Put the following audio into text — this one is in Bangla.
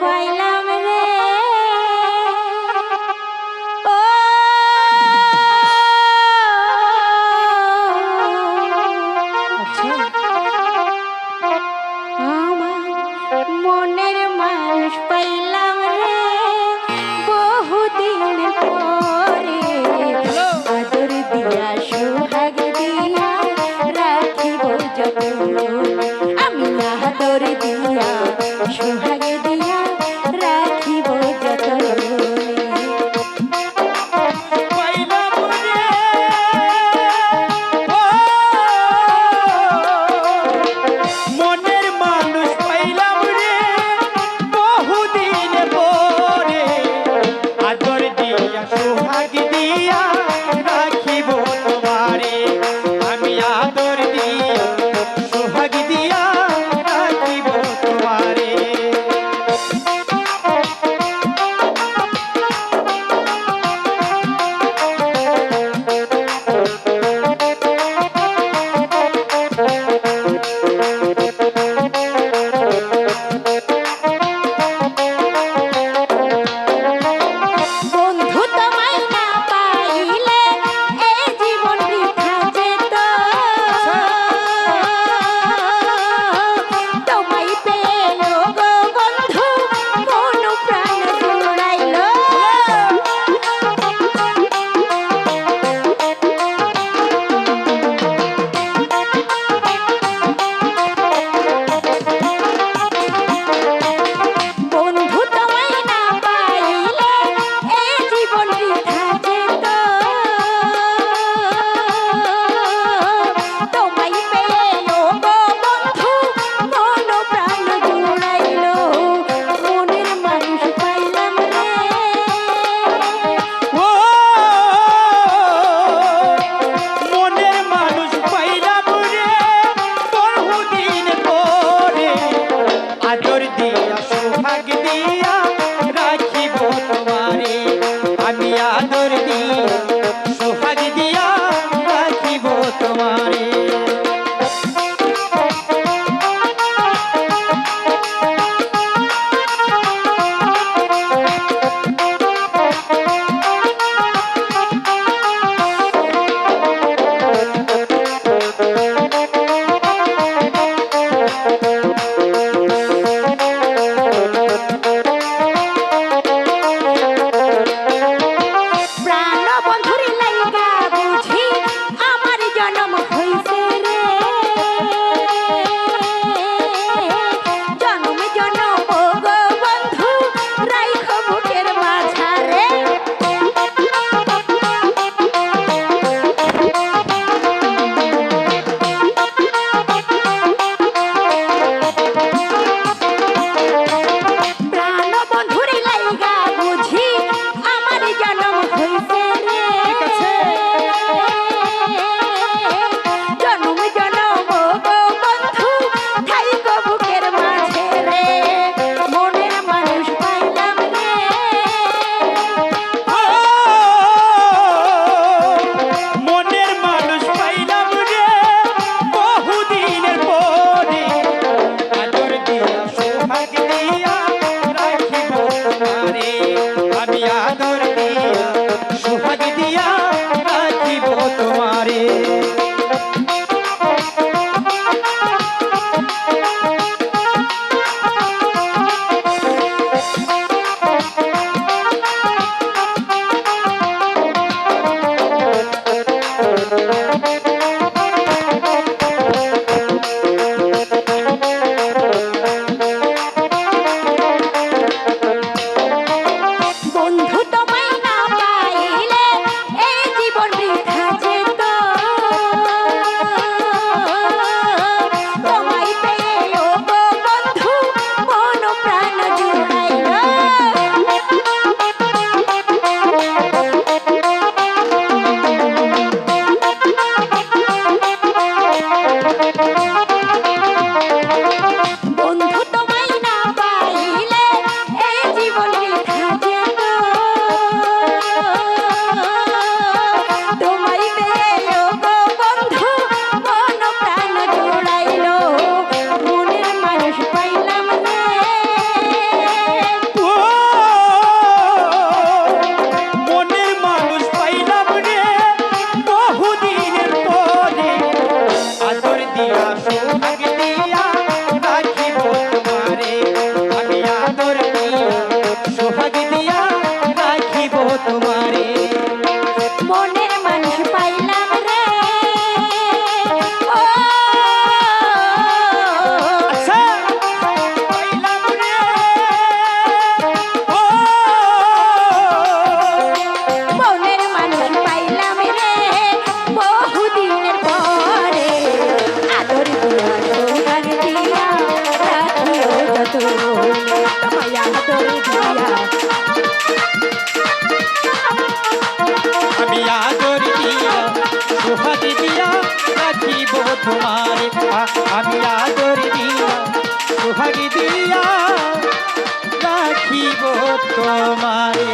পাইলাম রে याद magdiya তোমারে আমি আদর দিয়া সোহাগ দিয়া রাখিব তোমারে।